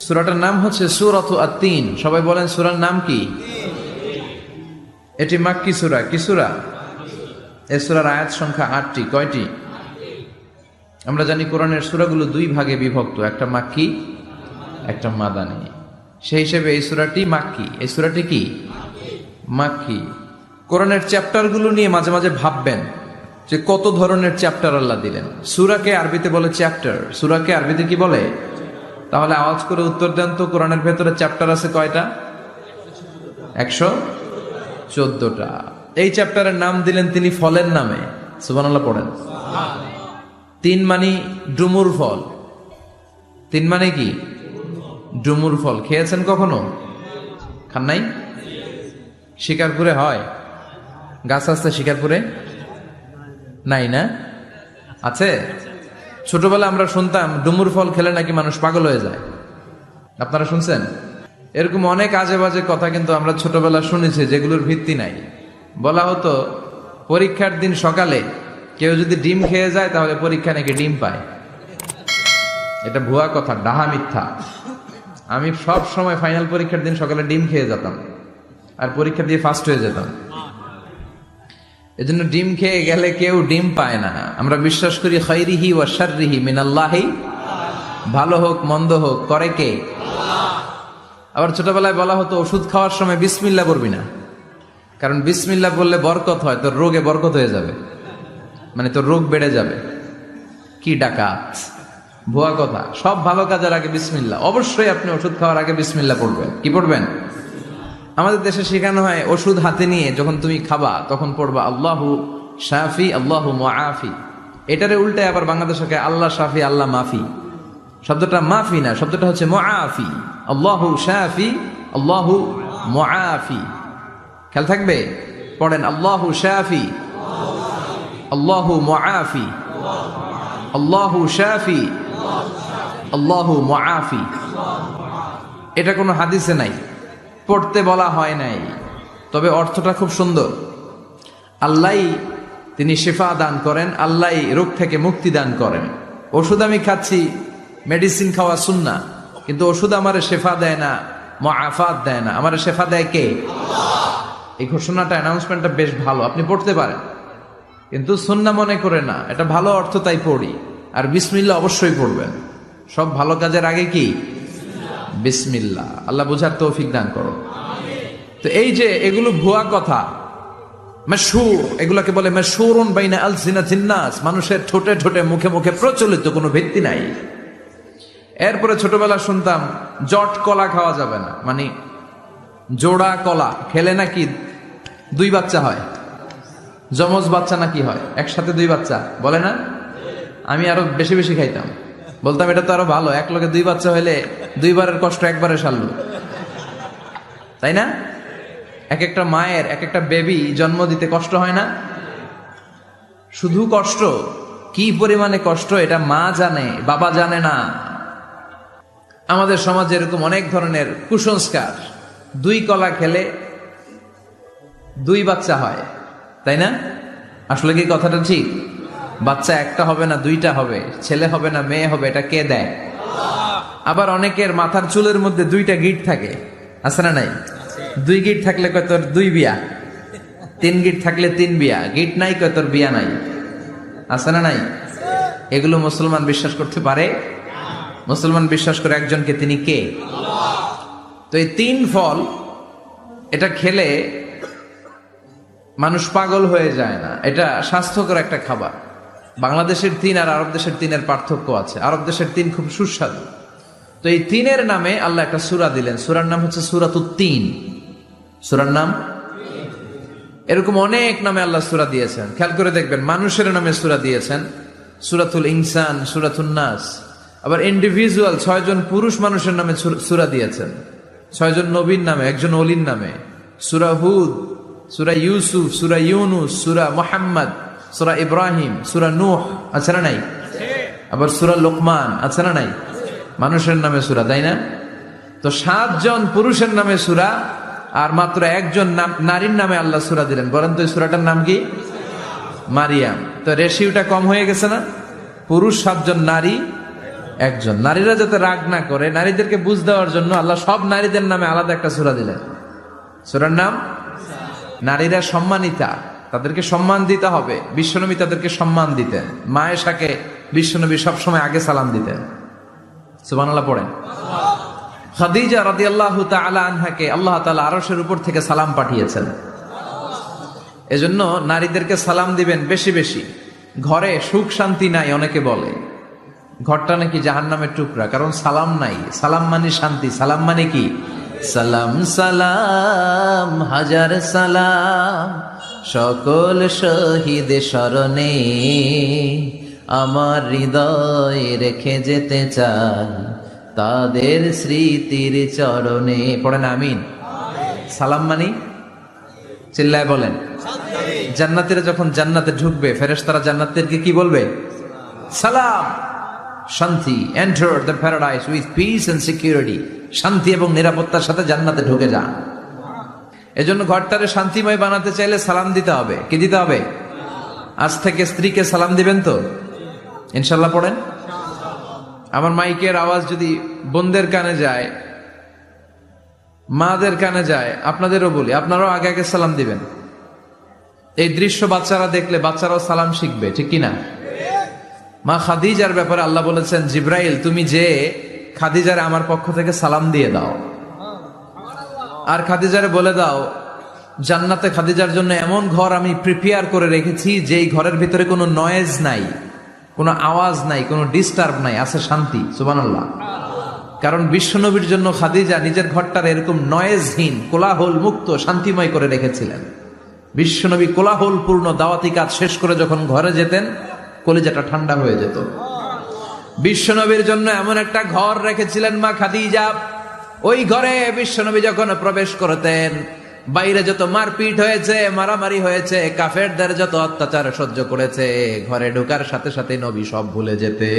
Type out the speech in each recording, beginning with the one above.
সুরাটার নাম হচ্ছে সুরত তিন সবাই বলেন সুরার নাম কি? এটি মাক্কি সুরা। কি সুরা? এ সুরার আয়াত সংখ্যা আটটি। কয়টি? আমরা জানি কোরআনের সুরাগুলো দুই ভাগে বিভক্ত, একটা মাক্কি, একটা মাদানি। সেই হিসেবে এই সুরাটি মাক্কি। এই সুরাটি কি? মাক্কি। কোরআনের চ্যাপ্টারগুলো নিয়ে মাঝে মাঝে ভাববেন যে কত ধরনের চ্যাপ্টার আল্লাহ দিলেন। সুরাকে আরবিতে বলে চ্যাপ্টার। সুরাকে আরবিতে কি বলে? তাহলে আওয়াজ করে উত্তর দেন তো, কোরআনের ভেতরে চ্যাপ্টার আছে কয়টা? একশো চোদ্দটা। এই চ্যাপ্টারের নাম দিলেন তিনি ফলের নামে। সুবানাল্লাহ পড়েন। তিন মানি ডুমুর ফল। তিন মানে কি? ডুমুর ফল। খেয়েছেন কখনো? খান নাই? শিকারপুরে হয়? গাছ আসতে শিকারপুরে? নাই না? আছে? ছোটবেলা আমরা শুনতাম, ডুমুর ফল খেলে নাকি মানুষ পাগল হয়ে যায়। আপনারা শুনছেন? এরকম অনেক আজে বাজে কথা কিন্তু আমরা ছোটবেলা শুনেছি, যেগুলোর ভিত্তি নাই। বলা হতো, পরীক্ষার দিন সকালে কেউ যদি ডিম খেয়ে যায়, তাহলে পরীক্ষা নাকি ডিম পায়। এটা ভুয়া কথা, ডাহা মিথ্যা। আমি সব সময় ফাইনাল পরীক্ষার দিন সকালে ডিম খেয়ে যেতাম। আর পরীক্ষা দিয়ে ফার্স্ট হয়ে যেতাম। এজন্য ডিম খেয়ে গেলে কেউ ডিম পায় না। আমরা বিশ্বাস করি খৈরিহি ও শারিহি মিনাল্লাহি। ভালো হোক, মন্দ হোক, করে কে? আবার ছোটবেলায় বলা হতো, ওষুধ খাওয়ার সময় বিসমিল্লা করবি না। কারণ বিসমিল্লা বললে বরকত হয়, তোর রোগে বরকত হয়ে যাবে। মানে তোর রোগ বেড়ে যাবে। কি ডাকাত? ভুয়া কথা। সব ভালো কাজের আগে বিসমিল্লা। অবশ্যই আপনি ওষুধ খাওয়ার আগে বিসমিল্লা পড়বেন। কি পড়বেন? আমাদের দেশে শেখানো হয় ওষুধ হাতে নিয়ে যখন তুমি খাবা, তখন পড়বা, আল্লাহু শাফি, আল্লাহু মুআফি। এটারে উল্টে আবার বাংলাদেশকে আল্লাহ শাফি, আল্লাহ মাফি। শব্দটা মাফি না, শব্দটা হচ্ছে মুআফি। আল্লাহু শাফি, আল্লাহু মুআফি। খেয়াল থাকবে? পড়েন, আল্লাহু শাফি, আল্লাহু মুআফি। আল্লাহু শাফি, আল্লাহু মুআফি। এটা কোনো হাদিসে নাই। পড়তে বলা হয় নাই। তবে অর্থটা খুব সুন্দর। আল্লাহ তিনি শেফা দান করেন আল্লাহ রোগ থেকে মুক্তি দান করেন। ওষুধ আমি খাচ্ছি, মেডিসিন খাওয়া শুননা কিন্তু ওষুধ আমার শেফা দেয় না আফাত দেয় না। আমার শেফা দেয় কে? এই ঘোষণাটা অ্যানাউন্সমেন্টটা বেশ ভালো, আপনি পড়তে পারেন। কিন্তু সুন্না মনে করে না, এটা ভালো অর্থ তাই পড়ি। আর বিসমিল্লা অবশ্যই পড়বেন। সব ভালো কাজের আগে কি? বিসমিল্লা আল্লাহ বুঝার তৌফিক দান করো। তো এই যে এগুলো ভুয়া কথা মেশুর এগুলোকে বলে মেশুরুন বাইনা আল জিনা জিন্নাস মানুষের ঠোঁটে ঠোঁটে, মুখে মুখে প্রচলিত কোনো ভিত্তি নাই। এরপরে ছোটবেলা শুনতাম, জট কলা খাওয়া যাবে না মানে জোড়া কলা, খেলে নাকি দুই বাচ্চা হয়? যমজ বাচ্চা নাকি হয়? একসাথে দুই বাচ্চা, বলে না? আমি আরও বেশি বেশি খাইতাম। বলতাম, এটা তো আরও ভালো। এক লোকে দুই বাচ্চা হইলে দুইবারের কষ্ট একবারে সারল। তাই না? এক একটা মায়ের, এক একটা বেবি জন্ম দিতে কষ্ট হয় না? শুধু কষ্ট? কি পরিমাণে কষ্ট, এটা মা জানে, বাবা জানে না। আমাদের সমাজে এরকম অনেক ধরনের কুসংস্কার। দুই কলা খেলে দুই বাচ্চা হয়, তাই না? আসলে কি কথাটা ঠিক? বাচ্চা একটা হবে না, দুইটা হবে, ছেলে হবে না, মেয়ে হবে, এটা কে দেয়? আবার অনেকের মাথার চুলের মধ্যে দুইটা গিট থাকে, আছে না নাই? দুই গিট থাকলে কয় তোর দুই বিয়া? তিন গিট থাকলে তিন বিয়া, গিট নাই কয় তোর বিয়া নাই, আছে না নাই? এগুলো মুসলমান বিশ্বাস করতে পারে? মুসলমান বিশ্বাস করে একজনকে তিনি কে? তো এই তিন ফল, এটা খেলে মানুষ পাগল হয়ে যায় না, এটা স্বাস্থ্যকর একটা খাবার। বাংলাদেশের তিন আর আরব দেশের তিনের পার্থক্য আছে। আরব দেশের তিন খুব সুস্বাদু। তো এই তিনের নামে আল্লাহ একটা সুরা দিলেন। সুরার নাম হচ্ছে সুরাতুত তিন। সুরার নাম? এরকম অনেক নামে আল্লাহ সুরা দিয়েছেন। খেয়াল করে দেখবেন, মানুষের নামে সুরা দিয়েছেন। সুরাতুল ইনসান সুরাতুল নাস। আবার ইন্ডিভিজুয়াল ছয়জন পুরুষ মানুষের নামে সুরা দিয়েছেন। ছয়জন নবীর নামে, একজন অলির নামে। সুরা হুদ, সুরা ইউসুফ, সুরা ইউনুস, সুরা মোহাম্মদ। সুরা ইব্রাহিম সুরা নূহ আছে না নাই? আবার সুরা লোকমান আছে না নাই? মানুষের নামে সুরা তাই না? তো সাতজন পুরুষের নামে সুরা আর মাত্র একজন নারীর নামে আল্লাহ সুরা দিলেন। বলেন তো সুরাটার নাম কি? মারিয়াম। তো রেশিওটা কম হয়ে গেছে না? পুরুষ সাতজন, নারী একজন। নারীরা যাতে রাগ না করে, নারীদেরকে বুঝ দেওয়ার জন্য আল্লাহ সব নারীদের নামে আলাদা একটা সুরা দিলেন। সুরার নাম? নারীরা সম্মানিতা। তাদেরকে সম্মান দিতে হবে। বিশ্বনবী তাদেরকে সম্মান দিতেন। মায়েশাকে বিশ্বনবী সবসময় আগে সালাম দিতেন। সুবহানাল্লাহ, পড়েন। খাদিজা রাদিয়াল্লাহু তাআলা আনহাকে আল্লাহ তালা আরসের উপর থেকে সালাম পাঠিয়েছেন। এজন্য নারীদেরকে সালাম দিবেন বেশি বেশি। ঘরে সুখ শান্তি নাই, অনেকে বলে। ঘরটা নাকি জাহান্নামের টুকরা, কারণ সালাম নাই। সালাম মানে শান্তি। সালাম মানে কি? সালাম সালাম, হাজার সালাম। সকল শহীদ স্মরণে আমার হৃদয় রেখে যেতে চাই। তাদের স্মৃতির চরণে পড়েন আমিন। সালাম মানি, চিল্লায় বলেন। জান্নাতিরা যখন জান্নাতে ঢুকবে, ফেরেশতারা জান্নাতেরকে কি বলবে? সালাম। শান্তি enter the paradise with peace and security শান্তি এবং নিরাপত্তার সাথে জান্নাতে ঢুকে যান। এজন্য ঘরটারে শান্তিময় বানাতে চাইলে সালাম দিতে হবে। কি দিতে হবে? আজ থেকে স্ত্রীকে সালাম দিবেন তো? ইনশাল্লাহ পড়েন? আমার মাইকের আওয়াজ যদি বোনদের কানে যায়, মাদের কানে যায়, আপনাদেরও বলি, আপনারাও আগে আগে সালাম দিবেন। এই দৃশ্য বাচ্চারা দেখলে বাচ্চারাও সালাম শিখবে, ঠিক কিনা? মা খাদিজার ব্যাপারে আল্লাহ বলেছেন, জিব্রাইল, তুমি যে খাদিজারে আমার পক্ষ থেকে সালাম দিয়ে দাও। আর খাদিজারে বলে দাও, জান্নাতে খাদিজার জন্য এমন ঘর আমি প্রিপেয়ার করে রেখেছি, যেই ঘরের ভিতরে কোনো নয়েজ নাই, কোনো আওয়াজ নাই, কোনো ডিস্টার্ব নাই, আছে শান্তি, সুবহানাল্লাহ। কারণ বিশ্বনবীর জন্য খাদিজা নিজের ঘরটার এরকম নয়েজহীন কোলাহল মুক্ত শান্তিময় করে রেখেছিলেন। বিশ্বনবী কোলাহল পূর্ণ দাওয়াতি কাজ শেষ করে যখন ঘরে যেতেন, কলিজাটা ঠান্ডা হয়ে যেত। বিশ্বনবীর জন্য এমন একটা ঘর রেখেছিলেন মা খাদিজা। ওই ঘরে বিশ্বনবী যখন প্রবেশ করতেন, বাইরে যত মারপিট হয়েছে, মারামারি হয়েছে, কাফেরদের যত অত্যাচার সহ্য করেছে, ঘরে ঢোকার সাথে সাথে নবী সব ভুলে যেতে।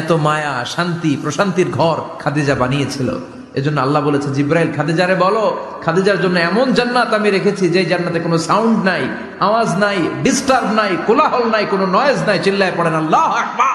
এত মায়া, শান্তি, প্রশান্তির ঘর খাদিজা বানিয়েছিল। এজন্য আল্লাহ বলেছে, জিব্রাইল, খাদিজারে বলো, খাদিজার জন্য এমন জান্নাত আমি রেখেছি যে জান্নাতে কোনো সাউন্ড নাই, আওয়াজ নাই, ডিস্টার্ব নাই, কোলাহল নাই, কোনো নয়েজ নাই, চিল্লায় পড়েন, আল্লাহ আকবার।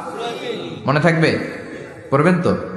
মনে থাকবে? করবেন তো?